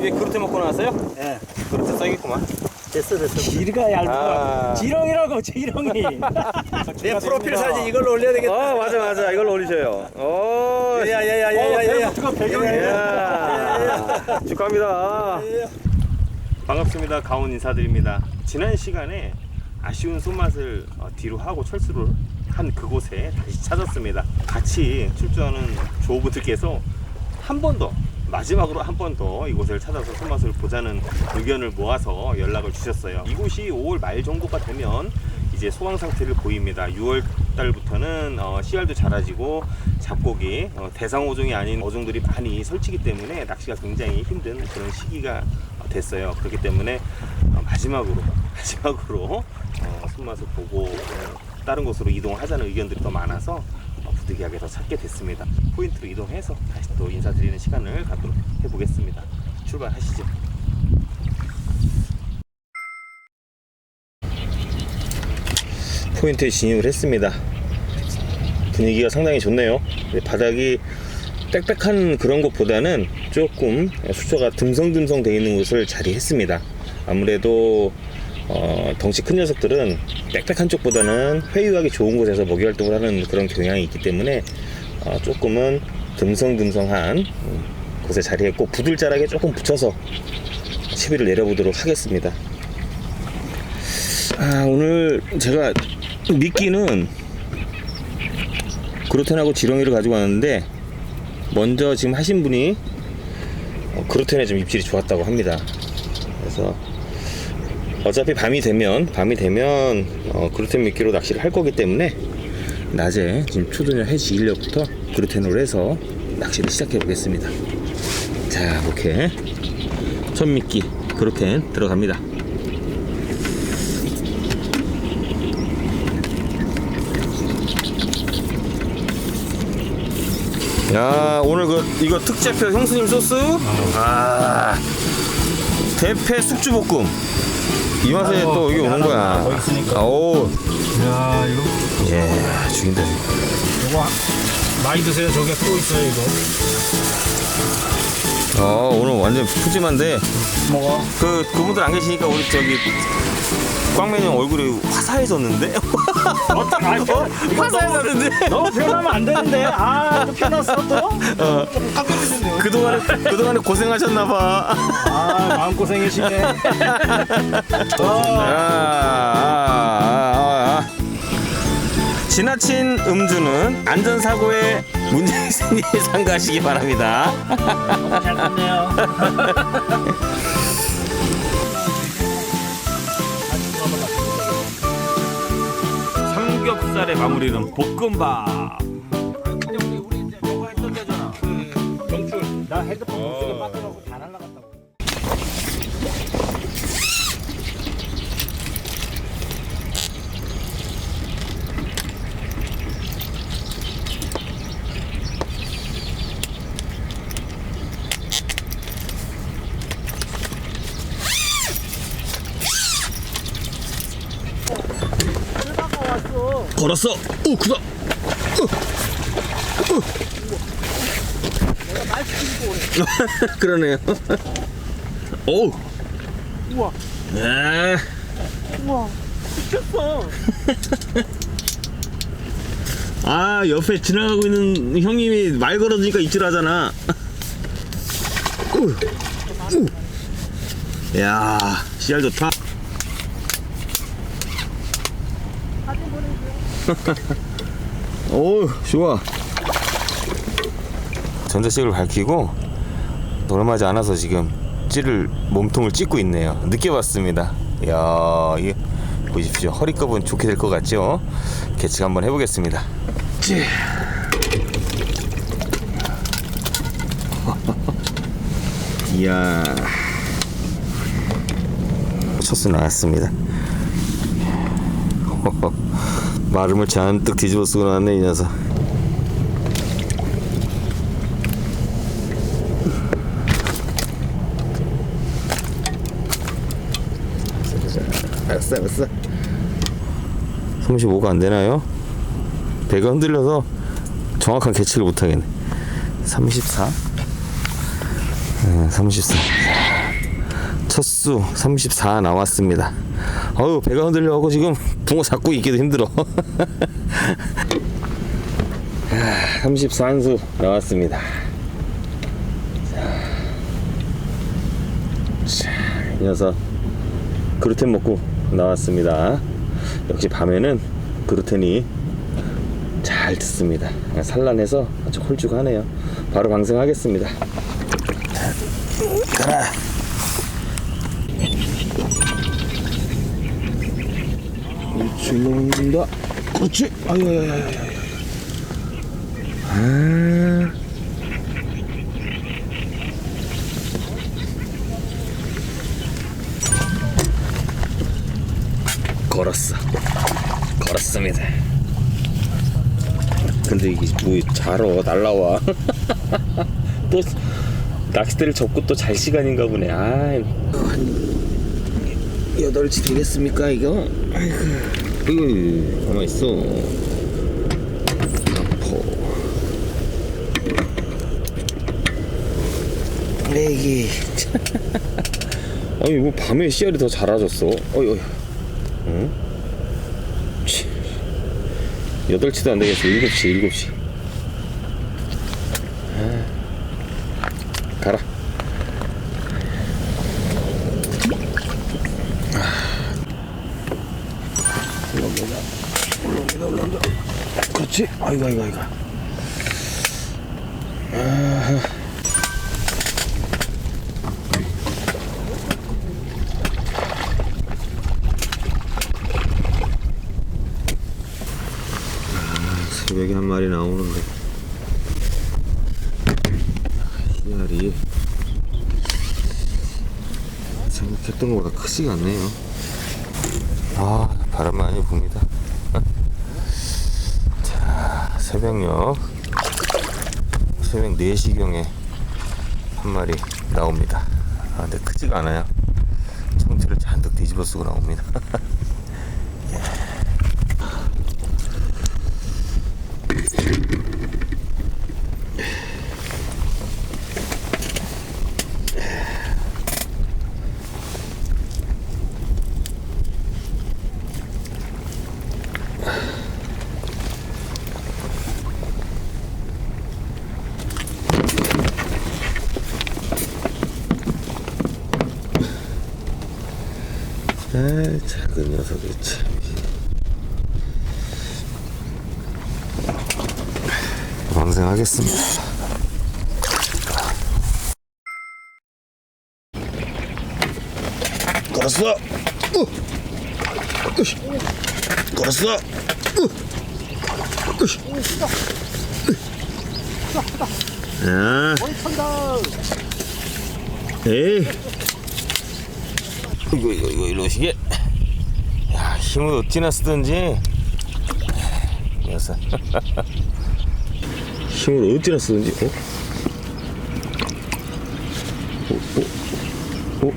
위에 그릇에 먹고 나왔어요? 예. 그릇에 써야겠구만. 됐어 됐어. 얇아. 아. 지렁이라고 지렁이. 내 프로필 사진 이걸로 올려야 되겠다. 어 맞아 맞아 이걸로 올리셔요. 어. 야야야야야야야. 야. 축하합니다. 반갑습니다. 가온 인사드립니다. 지난 시간에 아쉬운 손맛을 어, 뒤로 하고 철수를 한 그곳에 다시 찾았습니다. 같이 출전하는 조부들께서 한 번 더 마지막으로 한 번 더 이곳을 찾아서 손맛을 보자는 의견을 모아서 연락을 주셨어요. 이곳이 5월 말 정도가 되면 이제 소강 상태를 보입니다. 6월 달부터는 어, 씨알도 작아지고 잡고기 어, 대상 어종이 아닌 어종들이 많이 설치기 때문에 낚시가 굉장히 힘든 그런 시기가 어, 됐어요. 그렇기 때문에 어, 마지막으로 마지막으로 어, 손맛을 보고 어, 다른 곳으로 이동하자는 의견들이 더 많아서 어, 부득이하게 더 찾게 됐습니다. 포인트로 이동해서 다시 또 인사드리는 시간을 갖도록 해보겠습니다. 출발하시죠. 포인트에 진입을 했습니다. 분위기가 상당히 좋네요. 바닥이 빽빽한 그런 것보다는 조금 수초가 듬성듬성 되어 있는 곳을 자리했습니다. 아무래도 어, 덩치 큰 녀석들은 빽빽한 쪽보다는 회유하기 좋은 곳에서 먹이 활동을 하는 그런 경향이 있기 때문에 어, 조금은 듬성듬성한 음, 곳에 자리했고 부들자락에 조금 붙여서 시비를 내려보도록 하겠습니다. 아, 오늘 제가 미끼는 그루텐하고 지렁이를 가지고 왔는데 먼저 지금 하신 분이 어, 그루텐에 좀 입질이 좋았다고 합니다. 그래서 어차피 밤이 되면 밤이 되면 어, 그루텐 미끼로 낚시를 할 거기 때문에 낮에 지금 초저녁 해 지 일력부터 그루텐으로 해서 낚시를 시작해 보겠습니다. 자, 이렇게 첫 미끼 그루텐 들어갑니다. 야 오늘 그 이거 특제표 형수님 소스 아 대패 숙주볶음 이 맛에 아이고, 또 이게 오는 거야. 아오 야 이거 예 죽인다 이거 많이 드세요. 저게 또 있어요 이거. 아 오늘 완전 푸짐한데 먹어. 그 그분들 안 계시니까 우리 저기 꽝맨이 형 얼굴이 화사해졌는데 아, 어? 화사해졌는데 너무 표현하면 안 되는데. 아, 또 펴놨어 또? 그동안에 그동안에 고생하셨나봐 아, 마음 고생이시네. 아, 아, 아, 아. 지나친 음주는 안전사고에 문제 있으니 삼가하시기 바랍니다. 잘 됐네요. 삼겹살의 마무리는 볶음밥. 나 헤드폰 목소리 빠져갖고 다 날라갔다고. 걸었어. 오 크다. 그러네요. 오. 우와. 네. 우와. 미쳤어. 아 옆에 지나가고 있는 형님이 말 걸어주니까 입질하잖아. 우. 우. 야 씨알 좋다. 오 좋아. 전자식을 밝히고 노름하지 않아서 지금 찌를 몸통을 찢고 있네요. 늦게 봤습니다. 야 이게 보십시오. 허리컵은 좋게 될 것 같죠? 개측 한번 해보겠습니다. 찌. 이야 첫수 나왔습니다. 마름을 잔뜩 뒤집어 쓰고 나왔네 이 녀석. 알았어 알았어 35가 안 되나요? 배가 흔들려서 정확한 개치를 못 하겠네. 34? 네, 34. 첫수 34 나왔습니다. 어우, 배가 흔들려고 지금 붕어 잡고 있기도 힘들어. 34한수 나왔습니다. 자, 이 녀석 그루텐 먹고 나왔습니다. 역시 밤에는 그루텐이 잘 듣습니다. 산란해서 아주 홀쭉하네요. 바로 방생하겠습니다. 가라. 넘긴다. 그렇지. 아유, 아유, 아유. 아. 걸었어. 걸었습니다. 근데 이게 뭐 자러 날라와. 또 낚싯대를 접고 또 잘 시간인가 보네. 아, 여덟치 되겠습니까 이거? 아이고, 아이고 가만 있어. 아파. 내기. 아니 뭐 밤에 씨알이 더 잘아졌어. 어이 어이. 응? 치. 여덟 치도 안 되겠어. 일곱 치, 일곱 치. 아. 가라. 올라옵니다. 올라옵니다. 그렇지. 아이고, 아이고, 아이고. 새벽에 한 마리 나오는데 씨알이 생각했던 것보다 크지가 않네요 아 바람 많이 붑니다 자 새벽녘 새벽 4시경에 한 마리 나옵니다. 아 근데 크지가 않아요. 청치를 잔뜩 뒤집어 쓰고 나옵니다 아, 작은 녀석이 참. 방생하겠습니다. 걸었어. 우. 으쌰. 걸었어. 우. 으쌰. 아. 에이. 이거 이거 이거 이러 시게 야 힘을 어찌나 쓰든지 녀석 힘을 어찌나 쓰든지 어? 어? 어? 어?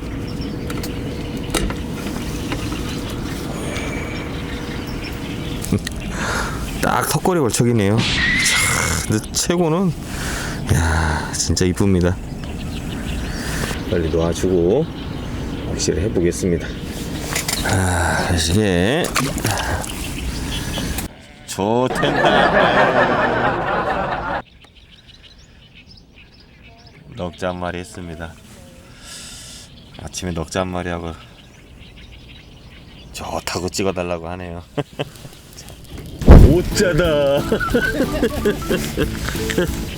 딱 턱걸이 걸척이네요 차, 근데 최고는 야 진짜 이쁩니다 빨리 놔주고 낚시를 해보겠습니다. 아, 이게 좋텐데. 넉자 한 마리 했습니다. 아침에 넉자 한 마리 하고 좋다고 찍어달라고 하네요. 오짜다.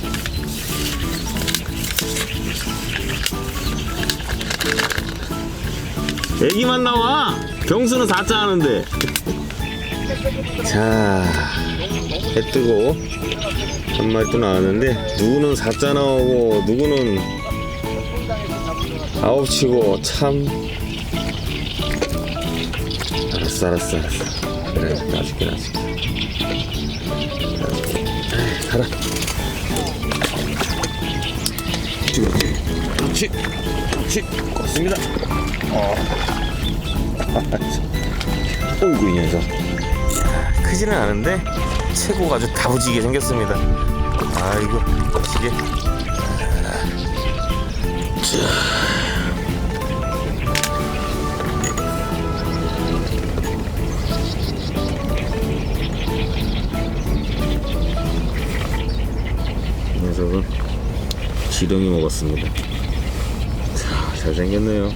애기만 나와. 경수는 4자 하는데. 자, 해 뜨고 한 마리 또 나왔는데 누구는 4자 나오고 누구는 아홉 치고 참. 알았어, 알았어, 알았어. 그래. 놔줄게. 에이, 가라. 그 렇지, 껐습니다. 어. 어이구 이 녀석 크지는 않은데 최고가 아주 다부지게 생겼습니다. 아이고 시계. 이 녀석은 지렁이 먹었습니다. 자, 잘생겼네요.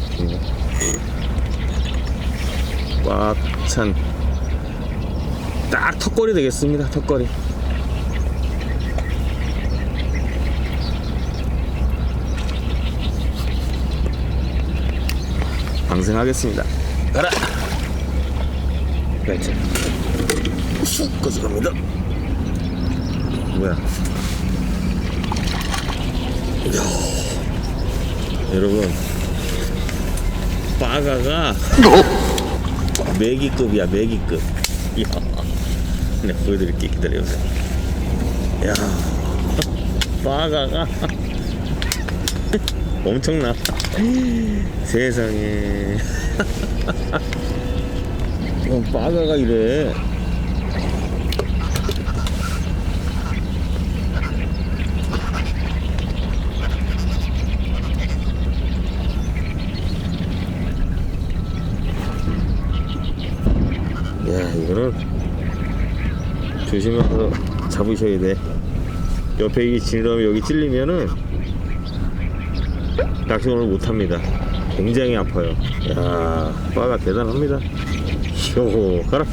꽉찬 딱 턱걸이 되겠습니다. 턱걸이. 방생하겠습니다. 가라. 그렇죠. 쑥 가져갑니다. 뭐야? 여러분 빠가가 매기급이야 매기급. 이야 내가 보여드릴게 기다려보세요. 야 빠가가 엄청나. 세상에. 어, 빠가가 이래 야 이 거는 조심해서 잡으셔야 돼. 옆에 이 지느러미 여기 찔리면은 낚시 오늘 못합니다. 굉장히 아파요. 야 바가 대단합니다. 요 가라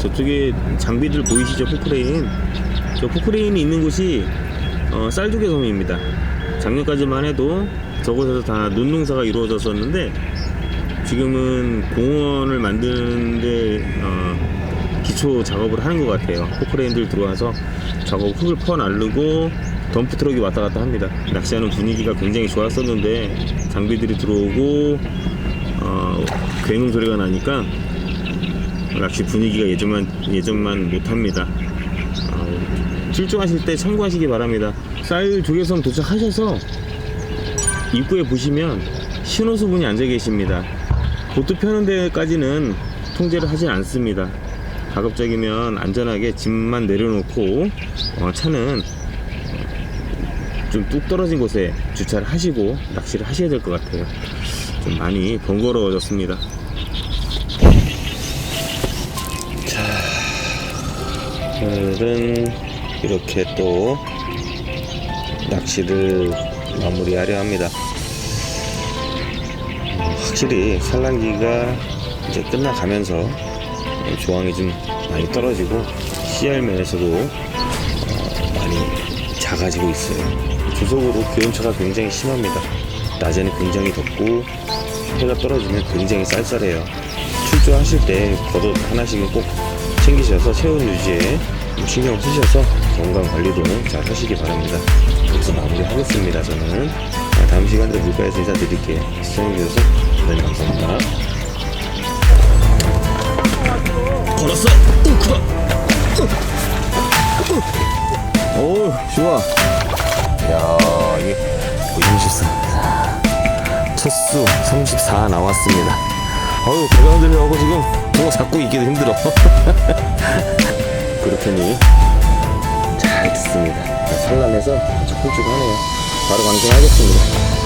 저쪽에 장비들 보이시죠? 포크레인. 저 포크레인이 있는 곳이 어, 쌀두개 섬입니다. 작년까지만 해도 저곳에서 다 논농사가 이루어졌었는데 지금은 공원을 만드는데 어, 기초 작업을 하는 것 같아요. 포크레인들 들어와서 작업 흙을 퍼 나르고 덤프 트럭이 왔다 갔다 합니다. 낚시하는 분위기가 굉장히 좋았었는데 장비들이 들어오고 어, 굉음 소리가 나니까 낚시 분위기가 예전만 예전만 못합니다. 어, 출조하실 때 참고하시기 바랍니다. 쌀 조개섬 도착하셔서 입구에 보시면 신호수분이 앉아 계십니다. 보트 펴는 데까지는 통제를 하진 않습니다. 가급적이면 안전하게 짐만 내려놓고 어, 차는 좀 뚝 떨어진 곳에 주차를 하시고 낚시를 하셔야 될 것 같아요. 좀 많이 번거로워졌습니다. 오늘은 이렇게 또 낚시를 마무리하려 합니다. 음, 확실히 산란기가 이제 끝나가면서 조항이 좀 많이 떨어지고 씨알 면에서도 어, 많이 작아지고 있어요. 주속으로 기온차가 굉장히 심합니다. 낮에는 굉장히 덥고 해가 떨어지면 굉장히 쌀쌀해요. 출조하실 때 겉옷 하나씩은 꼭 챙기셔서 체온 유지에 좀 신경 쓰셔서 건강 관리도 잘 하시기 바랍니다. 여기서 마무리하겠습니다. 저는 아, 다음 시간에 물가에서 인사드릴게요. 시청해주셔서 대단히 감사합니다. 걸었어! 우, 크다! 오, 좋아. 야 이게 34. 첫수 34 나왔습니다. 어우, 배가 흔들려고 지금 붕어 잡고 있기도 힘들어. 그렇더니 잘 듣습니다. 산란해서 아주 훌륭하네요. 바로 방송하겠습니다.